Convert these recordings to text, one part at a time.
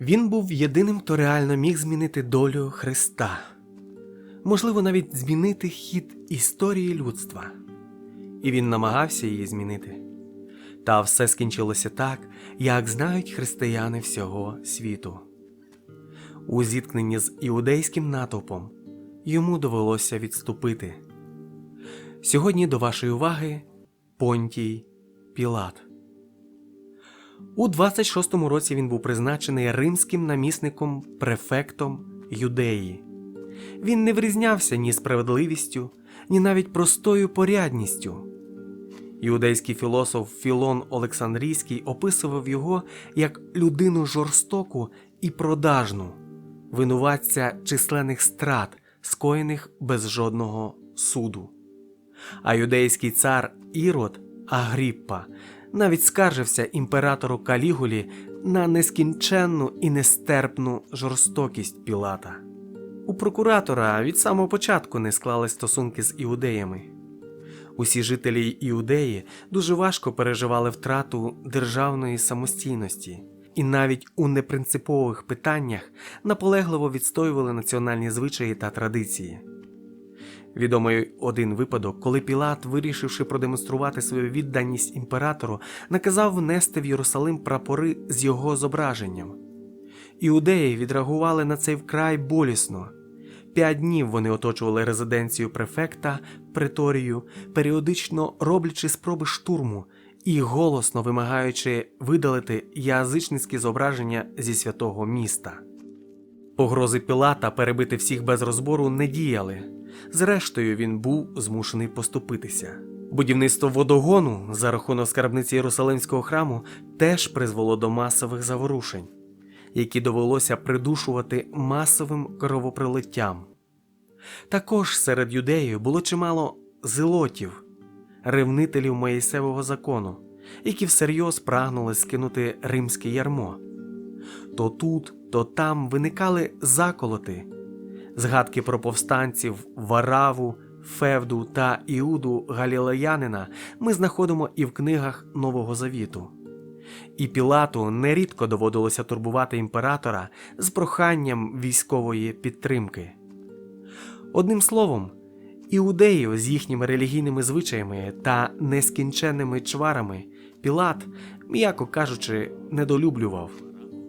Він був єдиним, хто реально міг змінити долю Христа, можливо, навіть змінити хід історії людства. І він намагався її змінити. Та все скінчилося так, як знають християни всього світу. У зіткненні з іудейським натовпом йому довелося відступити. Сьогодні до вашої уваги Понтій Пілат. У 26-му році він був призначений римським намісником префектом Юдеї. Він не врізнявся ні справедливістю, ні навіть простою порядністю. Іудейський філософ Філон Олександрійський описував його як людину жорстоку і продажну, винуватця численних страт, скоєних без жодного суду. А юдейський цар Ірод Агріппа навіть скаржився імператору Калігулі на нескінченну і нестерпну жорстокість Пілата. У прокуратора від самого початку не склали стосунки з іудеями. Усі жителі Іудеї дуже важко переживали втрату державної самостійності і навіть у непринципових питаннях наполегливо відстоювали національні звичаї та традиції. Відомий один випадок, коли Пілат, вирішивши продемонструвати свою відданість імператору, наказав внести в Єрусалим прапори з його зображенням. Іудеї відреагували на цей вкрай болісно. П'ять днів вони оточували резиденцію префекта, преторію, періодично роблячи спроби штурму і голосно вимагаючи видалити язичницькі зображення зі святого міста. Погрози Пілата перебити всіх без розбору не діяли. Зрештою, він був змушений поступитися. Будівництво водогону за рахунок скарбниці Єрусалимського храму теж призвело до масових заворушень, які довелося придушувати масовим кровопролиттям. Також серед юдеїв було чимало зелотів, ревнителів Моїсевого закону, які всерйоз прагнули скинути римське ярмо. То тут, то там виникали заколоти, згадки про повстанців Вараву, Февду та Іуду Галілеянина ми знаходимо і в книгах Нового Завіту. І Пілату нерідко доводилося турбувати імператора з проханням військової підтримки. Одним словом, іудеїв з їхніми релігійними звичаями та нескінченними чварами Пілат, м'яко кажучи, недолюблював,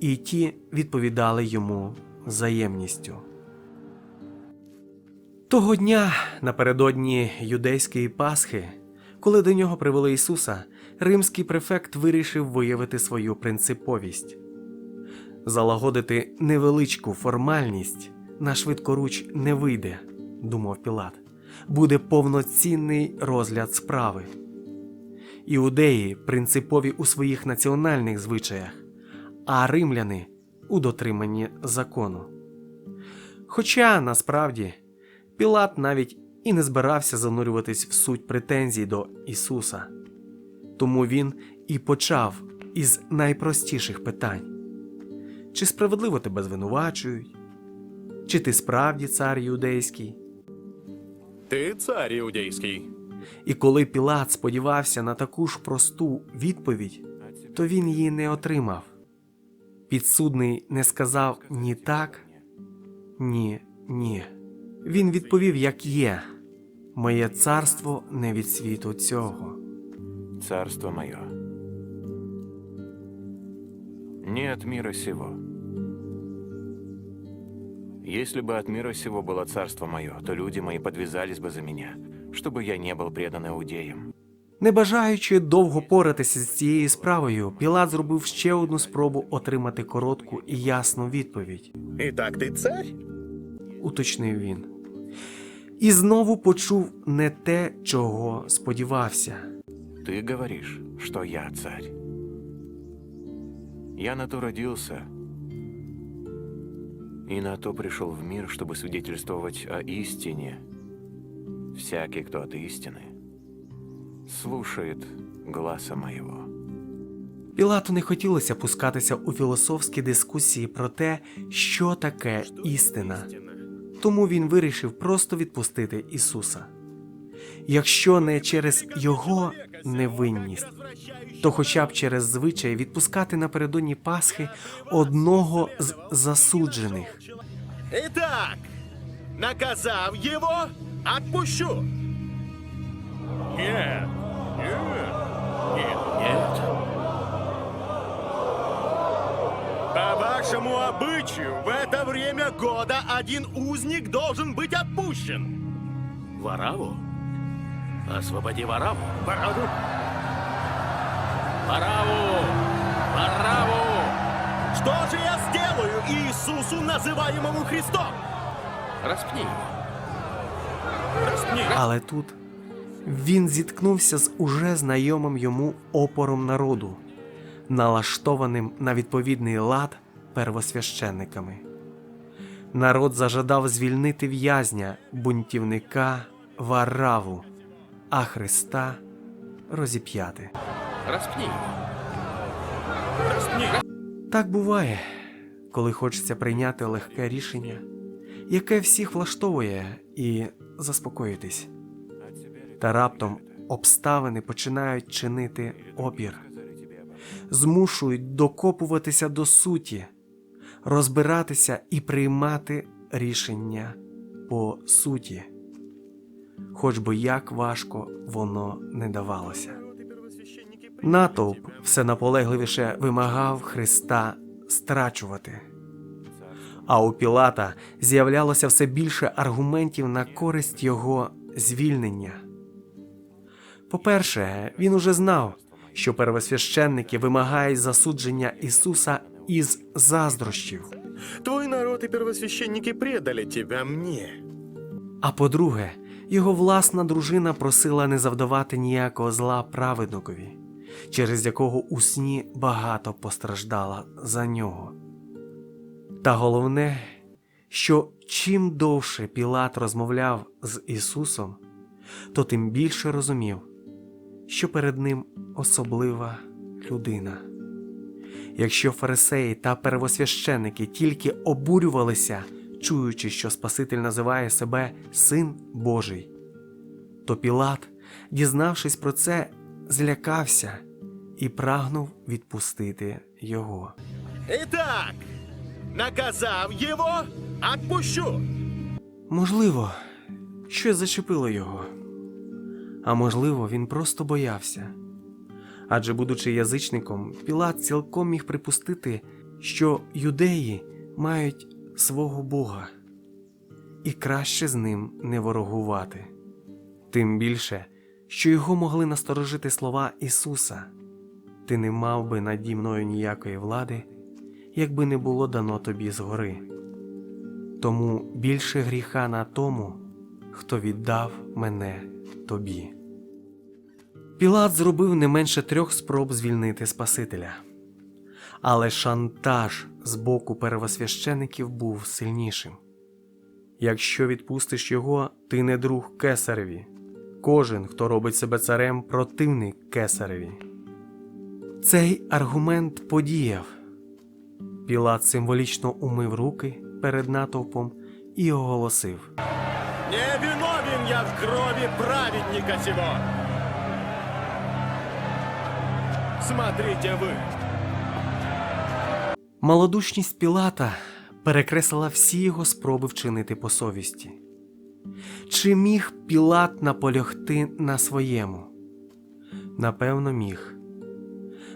і ті відповідали йому взаємністю. Того дня, напередодні юдейської Пасхи, коли до нього привели Ісуса, римський префект вирішив виявити свою принциповість, залагодити невеличку формальність на швидкоруч не вийде, думав Пілат. Буде повноцінний розгляд справи. Іудеї принципові у своїх національних звичаях, а римляни у дотриманні закону. Хоча насправді Пілат навіть і не збирався занурюватись в суть претензій до Ісуса, тому він і почав із найпростіших питань: чи справедливо тебе звинувачують? Чи ти справді цар юдейський? Ти цар іудейський. І коли Пілат сподівався на таку ж просту відповідь, то він її не отримав. Підсудний не сказав ні так, ні, ні. Він відповів, як є: Моє царство не від світу цього. царство мое. Не от мира сего. Если бы от мира сего было царство мое, то люди мои подвязались бы за меня, чтобы я не был предан иудеям. Не бажаючи довго поратися з цією справою, Пілат зробив ще одну спробу отримати коротку і ясну відповідь. І так ти цар? уточнив він. І знову почув не те, чого сподівався. Ты говоришь, что я царь. Я на то родился и на то пришел в мир, чтобы свидетельствовать о истине. Всякий, кто от истины, слушает гласа моего. Пілату не хотілося пускатися у філософські дискусії про те, що таке істина. Тому він вирішив просто відпустити Ісуса. Якщо не через Його невинність, то хоча б через звичай відпускати напередодні Пасхи одного з засуджених. Итак, наказав его, отпущу. Нет, нет, нет, вашему обычаю, в это время года один узник должен быть отпущен. Вараву? Освободи Вараву. Вараву? Вараву! Вараву! Что же я сделаю Иисусу, называемому Христом? Распни его. Распни. Але тут він зіткнувся з уже знайомим йому опором народу, налаштованим на відповідний лад первосвященниками. Народ зажадав звільнити в'язня, бунтівника Вараву, а Христа розіп'яти. Его. Распни. Так буває, коли хочеться прийняти легке рішення, яке всіх влаштовує, і заспокоїтись. Та раптом обставини починають чинити опір, змушують докопуватися до суті, розбиратися і приймати рішення по суті, хоч би як важко воно не давалося. Натовп все наполегливіше вимагав Христа страчувати. А у Пілата з'являлося все більше аргументів на користь його звільнення. По-перше, він уже знав, що первосвященники вимагають засудження Ісуса із заздрощів. Твой народ и первосвященники предали тебя мне. А по-друге, його власна дружина просила не завдавати ніякого зла праведникові, через якого у сні багато постраждала за нього. Та головне, що чим довше Пілат розмовляв з Ісусом, то тим більше розумів, що перед ним особлива людина. Якщо фарисеї та первосвященники тільки обурювалися, чуючи, що Спаситель називає себе Син Божий, то Пілат, дізнавшись про це, злякався і прагнув відпустити його. Итак, наказав его, отпущу. Можливо, щось зачепило його, а можливо, він просто боявся. Адже, будучи язичником, Пілат цілком міг припустити, що юдеї мають свого Бога, і краще з ним не ворогувати. Тим більше, що його могли насторожити слова Ісуса: Ти не мав би наді мною ніякої влади, якби не було дано тобі згори. Тому більше гріха на тому, хто віддав мене тобі. Пілат зробив не менше трьох спроб звільнити Спасителя. Але шантаж з боку первосвящеників був сильнішим. Якщо відпустиш його, ти не друг кесареві. Кожен, хто робить себе царем, противник кесареві. Цей аргумент подіяв. Пілат символічно умив руки перед натовпом і оголосив: Не виновен я в крови праведника сего. Смотрите вы. Малодушність Пілата перекреслила всі його спроби вчинити по совісті. Чи міг Пілат наполягти на своєму? Напевно, міг.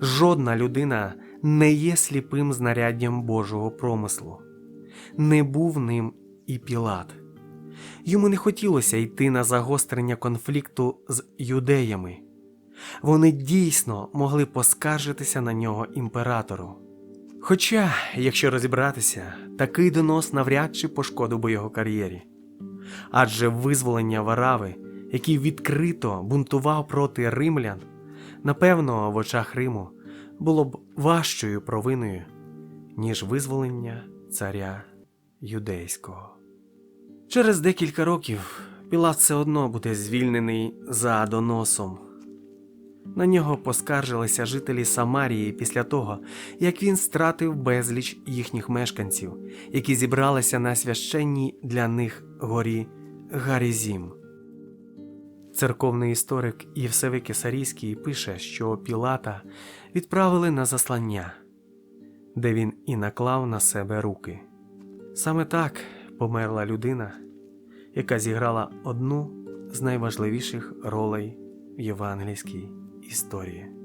Жодна людина не є сліпим знаряддям Божого промислу. Не був ним і Пілат. Йому не хотілося йти на загострення конфлікту з юдеями. Вони дійсно могли поскаржитися на нього імператору. Хоча, якщо розібратися, такий донос навряд чи пошкодив би його кар'єрі. Адже визволення Варави, який відкрито бунтував проти римлян, напевно, в очах Риму було б важчою провиною, ніж визволення царя юдейського. Через декілька років Пілат все одно буде звільнений за доносом. На нього поскаржилися жителі Самарії після того, як він стратив безліч їхніх мешканців, які зібралися на священній для них горі Гарізім. Церковний історик Євсевий Кесарійський пише, що Пілата відправили на заслання, де він і наклав на себе руки. Саме так померла людина, яка зіграла одну з найважливіших ролей в євангельській історії.